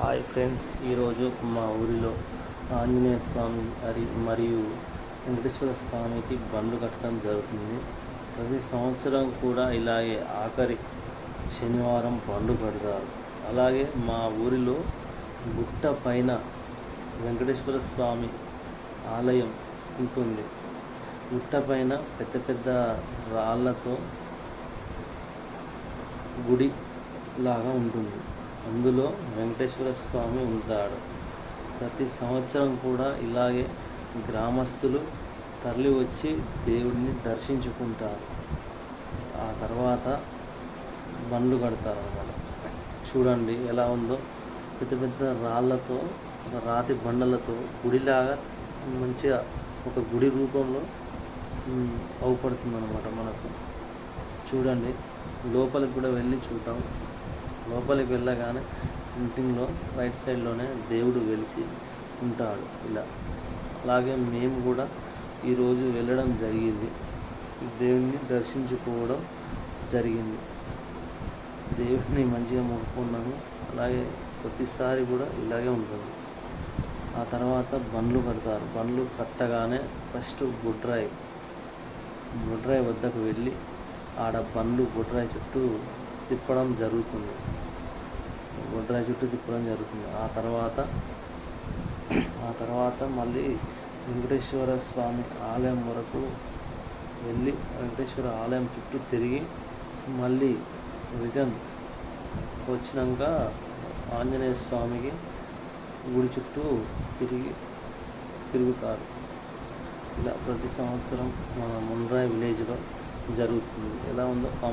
Hi friends ఈరోజు మా ఊరిలో ఆంజనేయ స్వామి హరి మరియు వెంకటేశ్వర స్వామికి బండ్లు కట్టడం జరుగుతుంది. ప్రతి సంవత్సరం కూడా ఇలాగే ఆఖరి శనివారం బండ్లు కడతారు. అలాగే మా ఊరిలో గుట్ట పైన వెంకటేశ్వర స్వామి ఆలయం ఉంటుంది. గుట్ట పైన పెద్ద పెద్ద రాళ్ళతో గుడి లాగా ఉంటుంది. అందులో వెంకటేశ్వర స్వామి ఉంటాడు. ప్రతి సంవత్సరం కూడా ఇలాగే గ్రామస్తులు తరలి వచ్చి దేవుడిని దర్శించుకుంటారు. ఆ తర్వాత బండ్లు కడతారు అన్నమాట. చూడండి ఎలా ఉందో. పెద్ద పెద్ద రాళ్ళతో రాతి బండలతో గుడిలాగా మంచిగా ఒక గుడి రూపంలో అవుపడుతుంది అనమాట మనకు. చూడండి లోపలికి కూడా వెళ్ళి చూద్దాం. లోపలికి వెళ్ళగానే ఇంటిలో రైట్ సైడ్లోనే దేవుడు వెలిసి ఉంటాడు ఇలా. అలాగే మేము కూడా ఈరోజు వెళ్ళడం జరిగింది. దేవుడిని దర్శించుకోవడం జరిగింది. దేవుడిని మంచిగా మొక్కుకున్నాము. అలాగే ప్రతిసారి కూడా ఇలాగే ఉంటుంది. ఆ తర్వాత బండ్లు కడతారు. బండ్లు కట్టగానే ఫస్ట్ గుడ్రాయి. గుడ్రాయి వద్దకు వెళ్ళి ఆడ బండ్లు గుడ్రాయి చుట్టూ తిప్పడం జరుగుతుంది. గుడ్రాయి చుట్టూ తిప్పడం జరుగుతుంది. ఆ తర్వాత ఆ తర్వాత మళ్ళీ వెంకటేశ్వర స్వామి ఆలయం వరకు వెళ్ళి వెంకటేశ్వర ఆలయం చుట్టూ తిరిగి మళ్ళీ రిటర్న్ వచ్చినాక ఆంజనేయ స్వామికి గుడి చుట్టూ తిరిగి తిరుగుతారు. ఇలా ప్రతి సంవత్సరం మన మున్రాయ్ విలేజ్లో జరుగుతుంది. ఎలా ఉందో